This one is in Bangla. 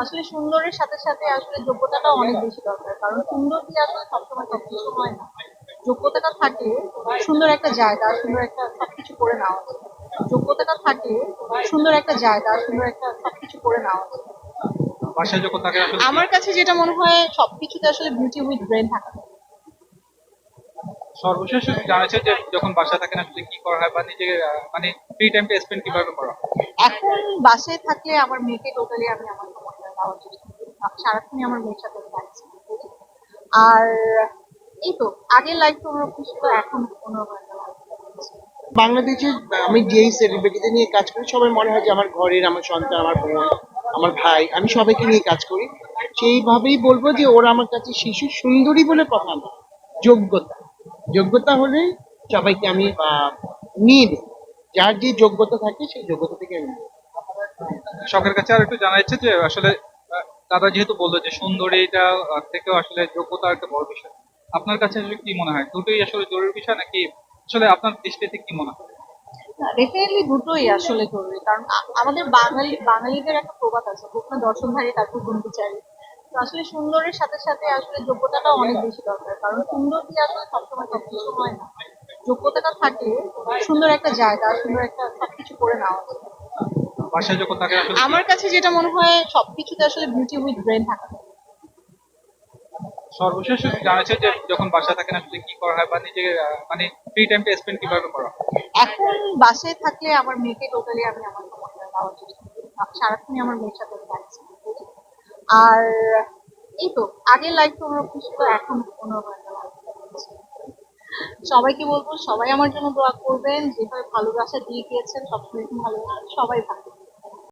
আসলে সুন্দরের সাথে সাথে আসলে যোগ্যতাটা অনেক বেশি দরকার কারণ সুন্দর দিয়ে আসলে সবসময় সবকিছু হয় না যোগ্যতাটা থাকে সুন্দর একটা জায়গা সুন্দর একটা সবকিছু করে নেওয়া যোগ্যতাটা থাকে সুন্দর একটা জায়গা সুন্দর একটা সবকিছু করে নেওয়া আমার কাছে যেটা মনে হয় সবকিছুতে আসলে বিউটি উইথ ব্রেন থাকা। সর্বশেষ জানাচ্ছে যে যখন বাসায় থাকেন আসলে কি করা হয় বা নিজে আহ, মানে ফ্রি টাইমটা স্পেন্ড কীভাবে করা হয়? এখন বাসায় থাকলে আমার মেয়েকে টোটালি আমি আমার দেওয়ার চেষ্টা করি সারাক্ষণই আমার মেয়ের সাথে করি আর এই তো আগের লাইফ অন্যরকম ছিল এখন অন্যরকম। বাংলাদেশে আমি যেই সেলিব্রিটিদের নিয়ে কাজ করি সবাই মনে হয় যে আমার ঘরের আমার সন্তান আমার বোন আমার ভাই আমি সবাইকে নিয়ে কাজ করি। সেইভাবেই বলব যে ওরা আমার কাছে শিশু সুন্দরী বলে কথা না যোগ্যতা। যোগ্যতা হলে সবাইকে আমি নিয়ে নিই। যার যে যোগ্যতা থাকে সেই যোগ্যতা থেকে আমি নিই। শখের কাছে আর একটু জানা যাচ্ছে যে আসলে দাদা যেহেতু বলল যে সুন্দরীটা আহ, থেকেও আসলে যোগ্যতা একটা বড় বিষয়। আপনার কাছে আসলে কি মনে হয়? দুটোই আসলে জরুরি বিষয় নাকি আসলে আপনার দৃষ্টিতে কি মনে হয়? ডেফিনেটলি দুটোই আসলে জরুরি। কারণ আমাদের বাঙালি বাঙালিদের একটা প্রবাদ আছে। প্রথমে দর্শনধারী তারপর গুণবিচারী তো আসলে সুন্দরের সাথে সাথে আসলে যোগ্যতাটাও অনেক বেশি দরকার। কারণ সুন্দর দিয়ে আসলে সবসময় সবকিছু হয় না? যোগ্যতাটা থাকলে সুন্দর একটা জায়গা সুন্দর একটা সবকিছু করে নেওয়া যায় বাসায় যখন থাকে আমার কাছে যেটা মনে হয় সবকিছুতে আসলে বিউটি উইথ ব্রেন থাকা। সর্বশেষ জানাচ্ছে যে যখন বাসায় থাকেন আসলে কি করা হয় বা নিজে মানে ফ্রি টাইমটা স্পেন্ড কীভাবে করা? এখন বাসায় থাকলে আমার মেয়েকে টোটালি আমি আমার সময়টা দেওয়ার চেষ্টা করি সারাক্ষণই আমার মেয়ের সাথে টাইম স্পেন্ড করি আর এই তো আগের লাইফ তো অন্যরকম ছিল এখন অন্যরকম। সবাইকে বলব সবাই আমার জন্য দোয়া করবেন যেভাবে ভালোবাসা দিয়ে গিয়েছেন সবসময় ভালো সবাই ভালো